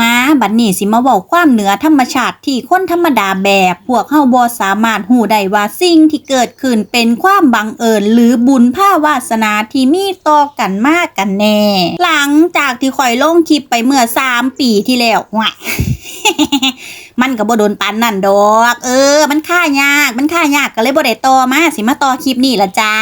มาบัดนี้สิมาเว้าความเหนือธรรมชาติที่คนธรรมดาแบบพวกเฮาบ่สามารถหูได้ว่าสิ่งที่เกิดขึ้นเป็นความบังเอิญหรือบุญภาวาสนาที่มีต่อกันมากกันแน่ หลังจากที่ข่อยลงคลิปไปเมื่อ 3 ปีที่แล้วว่ะมันก็บ่โดนปันนั่นดอก เออ มันค่ายาก มันค่ายากก็เลยบ่ได้ต่อมาสิมาต่อคลิปนี้ละจ้า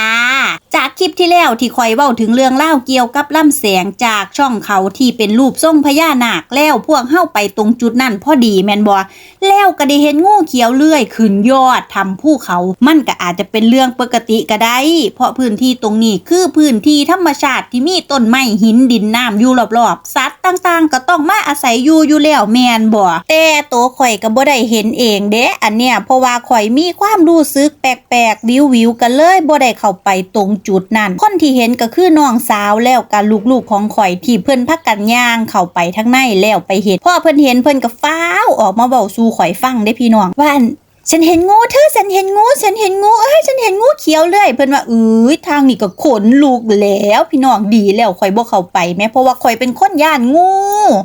จากคลิปที่แล้วที่ข่อยเว้าถึงเรื่องเล่าเกี่ยวกับล่ำแสงจากช่องเขาที่เป็นรูปทรงพญานาคแล้วพวกเฮาไปตรงจุดนั้นพอดีแมนบ่แล้วก็ได้เห็นงูเขียวเลื่อยขึ้นยอดทำภูเขา มันก็อาจจะเป็นเรื่องปกติก็ได้ เพราะพื้นที่ตรงนี้คือพื้นที่ธรรมชาติที่มีต้นไม้หินดินน้ำอยู่รอบๆสัตว์ต่างๆ ก็ต้องมาอาศัยอยู่อยู่แล้วแมนบ่แต่ตัวข่อยก็บ่ได้เห็นเองเด้อันเนี้ยเพราะว่าข่อยมีความรู้สึกแปลกๆวิวๆกันเลยบ่ได้เข้าไปตรงจุดนั้น คนที่เห็นก็คือน้องสาวแล้วกับลูกๆของข่อยที่เพิ่นพักกันย่างเข้าไปทั้งในแล้วไปเห็นพอเพิ่นเห็นเพิ่นก็ฟ้าวออกมาเว้าสู่ข่อยฟังได้พี่น้องว่า ฉันเห็นงูเธอฉันเห็นงูฉันเห็นงูเอ้ยฉันเห็นงูเขียวเลยเพิ่นว่าเอ้ยทางนี้ก็ขนลุกแล้ว พี่น้องดีแล้วข่อยบ่เข้าไปแม้เพราะว่าข่อยเป็นคนย่านงู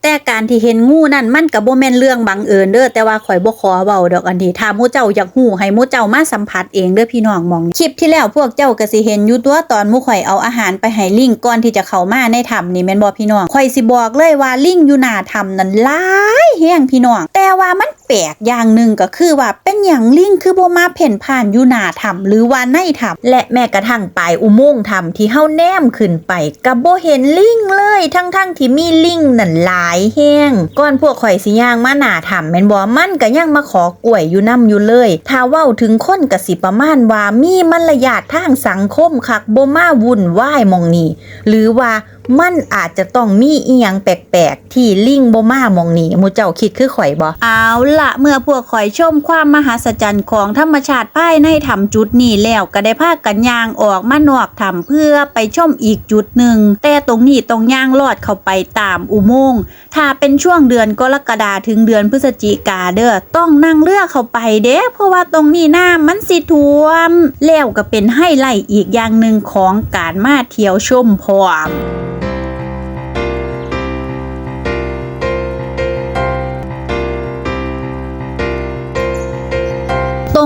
แต่การที่เห็นงูนั่นมันก็บ่แม่นเรื่องบังเอิญเด้อแต่ว่าข่อยบ่ขอเว้าดอกอันนี้ถ้าหมู่เจ้าอยากฮู้ให้หมู่เจ้ามาสัมผัสเองเด้อพี่น้องมองคลิปที่แล้วพวกเจ้าก็สิเห็นอยู่ตัวตอนหมู่ข่อยเอาอาหารไปให้ลิงก่อนที่จะเข้ามาในถ้ำนี่แม่นบ่พี่น้องข่อยสิบอกเลยว่าลิงอยู่หน้าถ้ำนั้นหลายแฮงพี่น้องแต่ว่ามันแปลกอย่างหนึ่งก็คือว่า เป็นอย่างลิงคือบ่มาเพ่นผ่านอยู่หนาถ้ำหรือว่าในถ้ำและแม้กระทั่งปลายอุโมงค์ถ้ำที่เฮาแนมขึ้นไปก็บ่เห็นลิงเลยทั้งๆที่มีลิงนั่นหลายแฮงก่อนพวกข่อยสิย่างมาหนาถ้ำแม่นบ่มันก็ยังมาขอกล้วยอยู่นํอยู่เลยถ้าเว้าถึงคนก็สิประมาณว่ามีมารยาททางสังคมคักบ่มาวุ่นวายมองนี้หรือว่า มันอาจจะต้องมีอียงแปลกๆ ที่ลิงบ่มามองนี้มูเจ้าคิดคือข่อยบ่เอาละเมื่อพวกข่อยชมความมหัศจรรย์ของธรรมชาติภายในถ้ำจุดนี้แล้วก็ได้พากันย่างออกมานอกถ้ำเพื่อไปชมอีกจุดหนึ่ง แต่ตรงนี้ต้องย่างลอดเข้าไปตามอุโมงค์ถ้าเป็นช่วงเดือนกรกฎาถึงเดือนพฤศจิกาเด้อต้องนั่งเรือเข้าไปเด้เพราะว่าตรงนี้น้ำมันสิท่วมแล้วก็เป็นไฮไลท์อีกอย่างหนึ่งของการมาเที่ยวชมพร้อม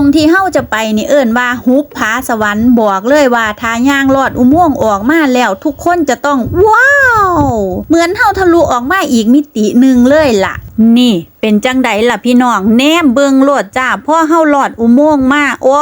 รงที่เฮาจะไปนี่เอิ้นว่าฮุบผาสวรรค์บอกเลยว่าทาย่างลอดอุโมงค์ออกมาแล้วทุกคนจะต้องว้าว เหมือนเฮาทะลุออกมาอีกมิติหนึ่งเลยล่ะ นี่เป็นจังไดล่ะพี่น้องแนมเบิงโลดจ้าพ่อเฮาลอดอุโมงค์มาโอ้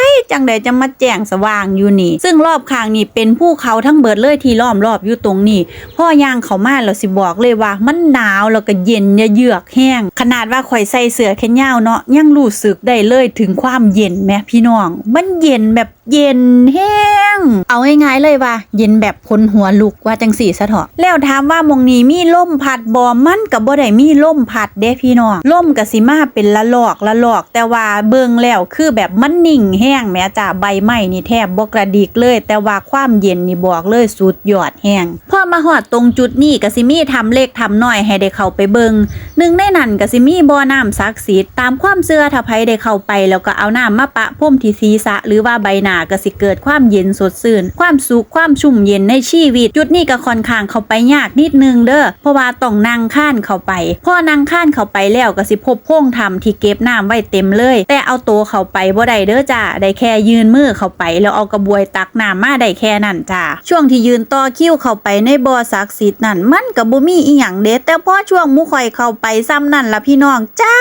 ย จังไดจะมาแจ้งสว่างอยู่นี่ ซึ่งรอบข้างนี่เป็นภูเขาทั้งเบิดเลยที่ล้อมรอบอยู่ตรงนี้พ่อย่างเขามาแล้วสิบอกเลยว่า มันหนาวแล้วก็เย็นเยือกแห้ง ขนาดว่าข่อยใส่เสื้อแขนยาวเนาะยังรู้สึกได้เลยถึงความเย็นแหมพี่น้อง มันเย็นแบบเย็นแห้ง เอาง่ายๆเลยว่า เย็นแบบคนหัวลุกว่าจังสี่ซะเถอะแล้วถามว่ามงนี้มีลมพัดบ่มันกับบ่ได้มีลมพัดเด้พี่น้องลมกับสิมาเป็นละลอกละลอก แต่ว่าเบิ่งแล้วคือแบบมันนิ่งแห้งแม้จ้าใบไม้นี่แทบบ่กระดิกเลย แต่ว่าความเย็นนี่บอกเลยสุดยอดแห้งพอมาฮอดตรงจุดนี้ก็สิมีทำเล็กทำน้อยให้ได้เข้าไปเบิงหนึ่งในนั้นก็สิมีบ่อน้ำศักดิ์สิทธิ์ตามความเชื่อถ้าไผได้เข้าไปแล้วก็เอาน้ำมาปะพรมที่ศีรษะ หรือว่าใบหน้าก็สิเกิดความเย็นสดชื่น ความสุขความชุ่มเย็นในชีวิต จุดนี้ก็ค่อนข้างเข้าไปยากนิดนึงเด้อเพราะว่าต้องนั่งข้านเข้าไปพอนั่งข้านเข้าไปแล้วก็สิพบโพรงถ้ำที่เก็บน้ำไว้เต็มเลย แต่เอาตัวเข้าไปบ่ได้เด้อจ้าได้แค่ยืนมือเข้าไป แล้วเอากระบวยตักน้ำมาได้แค่นั้นจ้าช่วงที่ยืนต่อคิวเข้าไปในบ่อศักดิ์สิทธิ์นั่นมันกับบ่มีอีหยังเด้แต่พอช่วงหมู่ข่อยเข้าไปซ้ำนั่นละพี่น้องจ้า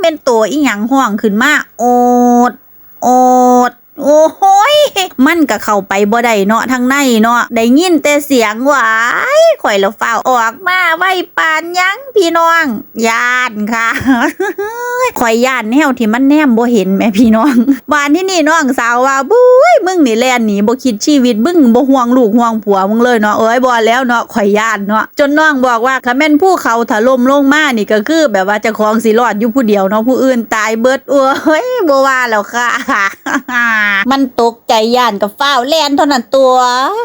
เป็นตัวอีหยังห่วงขึ้นมาโอด โอด โอ้โหยมันก็เข้าไปบ่ได้เนาะทางในเนาะได้ยินแต่เสียงหวายข่อยแล้วฝ้าออกมาไว้ปานยังพี่น้องยานค่ะข่อยย่านแนวที่มันแนมบ่เห็นแม่พี่น้องบ้านที่นี่น้องสาวว่าบุ้ยมึงนี่แล่นหนีบ่คิดชีวิตมึงบ่ห่วงลูกห่วงผัวมึงเลยเนาะเอ้ยบ่แล้วเนาะข่อยย่านเนาะจนน้องบอกว่าคันแม่นผู้เขาถล่มลงมานี่ก็คือ แบบว่าจะคลองสิรอดอยู่ผู้เดียวเนาะผู้อื่นตายเบิดโอ้ยบ่ว่าแล้วค่ะ มันตกใจย่านกับฟ้าวแลนเท่านั้นตัว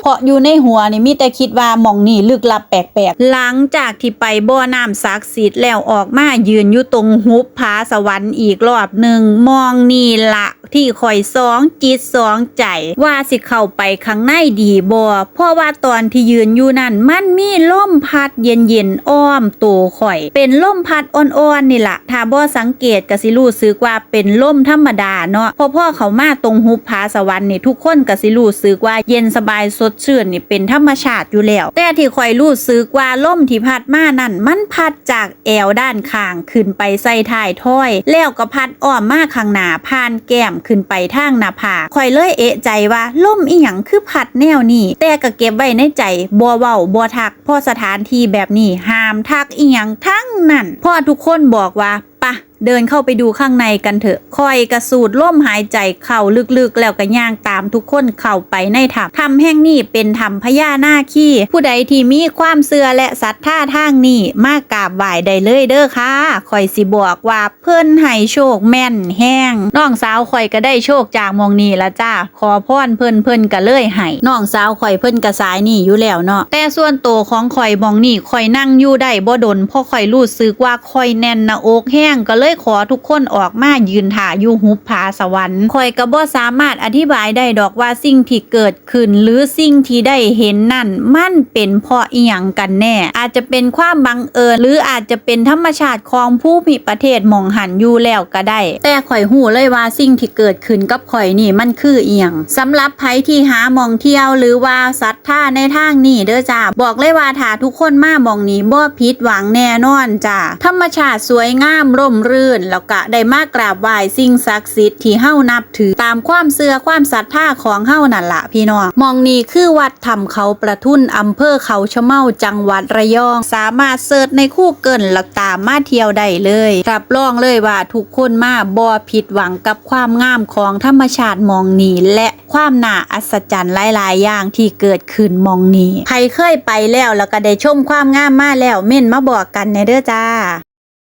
เพราะอยู่ในหัวนี่มีแต่คิดว่าหมองนี่ลึกลับแปลกๆ หลังจากที่ไปบ่อน้ำศักดิ์สิทธิ์แล้วออกมายืนอยู่ตรงหุบผาสวรรค์อีกรอบหนึ่งมองนี่ละที่คอยสองจิตสองใจ ว่าสิเข้าไปข้างในดีบ่เพราะว่าตอนที่ยืนอยู่นั่นมันมีลมพัดเย็นๆอ้อมตัวข่อย เป็นลมพัดอ่อนๆนี่แหละถ้าบ่สังเกตก็สิรู้สึกว่าเป็นลมธรรมดาเนาะเพอพ่อเขามาตรงหุบผาสวรรค์นี่ทุกคนก็สิรู้สึกว่าเย็นสบายสดชื่นนี่เป็นธรรมชาติอยู่แล้ว แต่ที่ข่อยรู้สึกว่าลมที่พัดมานั่นมันพัดจากแอวด้านข้างขึ้นไปใส่ท้ายถ้อย แล้วก็พัดอ้อมมาข้างหน้าผ่านแก้มขึ้นไปทางหน้าผาคอยเลยเอะใจว่าลมอีหยังคือผัดแนวนี้แต่ก็เก็บไว้ในใจบัวเว้าบัวทักพ่อสถานที่แบบนี้ห้ามทักอีหยังทั้งนั้นพ่อทุกคนบอกว่าปะ เดินเข้าไปดูข้างในกันเถอะคอยกระสูดล่มหายใจเข้าลึกๆ แล้วก็ย่างตามทุกคนเข้าไปในถ้ำถ้ำแห่งนี้เป็นถ้ำพญานาคีผู้ใดที่มีความเสื่อและศรัทธาทางนี้มากราบไหว้ได้เลยเด้อค่ะคอยสิบอกว่าเพิ่นให้โชคแม่นแห้งน้องสาวคอยก็ได้โชคจากมองนี้ละจ้าขอพรเพิ่นเพิ่นก็เลยให้น้องสาวคอยเพิ่นก็สายนี่อยู่แล้วเนาะแต่ส่วนตัวของคอยมองนี่คอยนั่งอยู่ได้บ่ดนเพราะคอยรู้สึกว่าคอยแน่นหน้าอกแห้งก็เลยขอทุกคนออกมายืนถ่าอยู่หุบผาสวรรค์คอยก็บ่สามารถอธิบายได้ดอกว่าสิ่งที่เกิดขึ้น หรือสิ่งที่ได้เห็นนั่น มันเป็นเพราะอีหยังกันแน่ อาจจะเป็นความบังเอิญหรืออาจจะเป็นธรรมชาติของผู้มีประเทศมองหันอยู่แล้วก็ได้ แต่ข่อยหูเลยว่าสิ่งที่เกิดขึ้นกับข่อยนี่มันคืออีหยังสำหรับไผที่หามองเที่ยวหรือว่าศรัทธาในทางนี้เด้อจ้าบอกเลยว่าถ้าทุกคนมามองนี้บ่ผิดหวังแน่นอนจ้าธรรมชาติสวยงามร่มรื่นแล้วก็ได้มากราบไหว้สิ่งศักดิ์สิทธิ์ที่เฮานับถือตามความเชื่อความศรัทธาของเฮานั่นละพี่น้องมองนี้คือวัดถ้ำเขาประทุนอำเภอเขาชะเมาจังหวัดระยอง สามารถเสิร์ชในคู่เกินแล้วตามมาเที่ยวได้เลยรับรองเลยว่าทุกคนมาบ่ผิดหวังกับความงามของธรรมชาติมองนี้และความน่าอัศจรรย์หลาย ๆ อย่างที่เกิดขึ้นมองนี้ใครเคยไปแล้วแล้วก็ได้ชมความงามมาแล้วเม่นมาบอกกันในเด้อจ้า